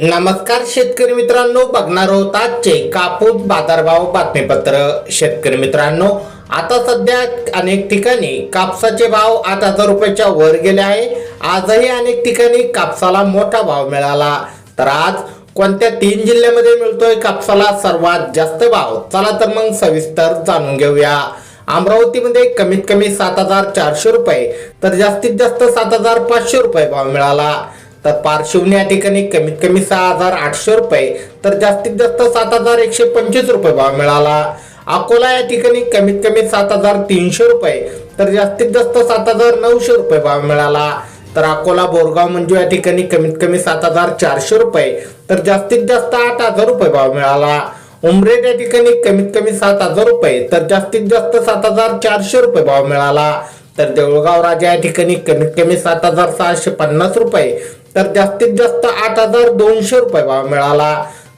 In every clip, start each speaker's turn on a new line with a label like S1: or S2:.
S1: नमस्कार शेतकरी मित्रांनो बघणार आहोत आजचे कापूस बाजारभाव बातमीपत्र. शेतकरी मित्रांनो आता सध्या अनेक ठिकाणी कापसाचे भाव आठ हजार रुपयाच्या वर गेले आहे. आजही अनेक ठिकाणी कापसाला मोठा भाव मिळाला. तर आज कोणत्या तीन जिल्ह्यामध्ये मिळतोय कापसाला सर्वात जास्त भाव? चला तर मग सविस्तर जाणून घेऊया. अमरावतीमध्ये कमीत कमी सात हजार चारशे रुपये तर जास्तीत जास्त सात हजार पाचशे रुपये भाव मिळाला. तर पारशिवनी या ठिकाणी कमीत कमी सहा हजार आठशे रुपये तर जास्तीत जास्त सात हजार एकशे पंचवीस रुपये भाव मिळाला. अकोला या ठिकाणी कमीत कमी सात हजार तीनशे रुपये तर जास्तीत जास्त सात हजार नऊशे रुपये भाव मिळाला. तर अकोला बोरगाव मंजू या ठिकाणी कमीत कमी सात हजार चारशे रुपये तर जास्तीत जास्त आठ हजार रुपये भाव मिळाला. उमरेड या ठिकाणी कमीत कमी सात हजार रुपये तर जास्तीत जास्त सात हजार चारशे रुपये भाव मिळाला. तर देऊळगाव राजा या ठिकाणी कमीत कमी सात हजार सहाशे पन्नास रुपये तर जास्तीत जास्त आठ हजार दोनशे रुपये भाव मिळाला.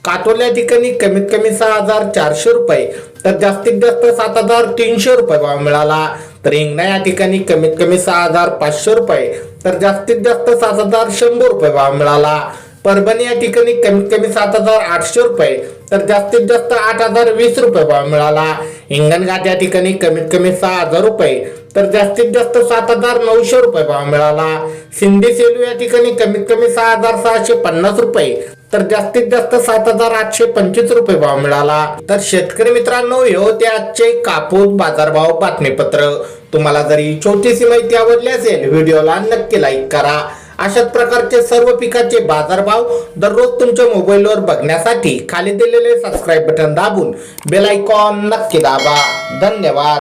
S1: काटोल या ठिकाणी कमीत कमी सहा हजार चारशे रुपये तर जास्तीत जास्त सात हजार तीनशे रुपये भाव मिळाला. तर हिंगणा या ठिकाणी कमीत कमी सहा हजार पाचशे रुपये तर जास्तीत जास्त सात हजार शंभर रुपये भाव मिळाला. परभणी या ठिकाणी कमीत कमी सात हजार आठशे रुपये तर जास्तीत जास्त आठ हजार वीस रुपये भाव मिळाला. हिंगणघाट या ठिकाणी कमीत कमी सहा हजार रुपये तर जास्तीत जास्त सात हजार नऊशे रुपये भाव मिळाला. सिंधी सेलू या ठिकाणी कमीत कमी सहा हजार सहाशे पन्नास रुपये तर जास्तीत जास्त सात हजार आठशे पंचवीस रुपये भाव मिळाला. तर शेतकरी मित्रांनो हे होते आजचे कापूस बाजारभाव बातमीपत्र. तुम्हाला जरी छोटीशी माहिती आवडली असेल व्हिडिओला नक्की लाईक करा. अशाच प्रकारचे सर्व पिकाचे बाजारभाव दररोज तुमच्या मोबाईलवर बघण्यासाठी खाली दिलेले सबस्क्राईब बटन दाबून बेल आयकॉन नक्की दाबा. धन्यवाद.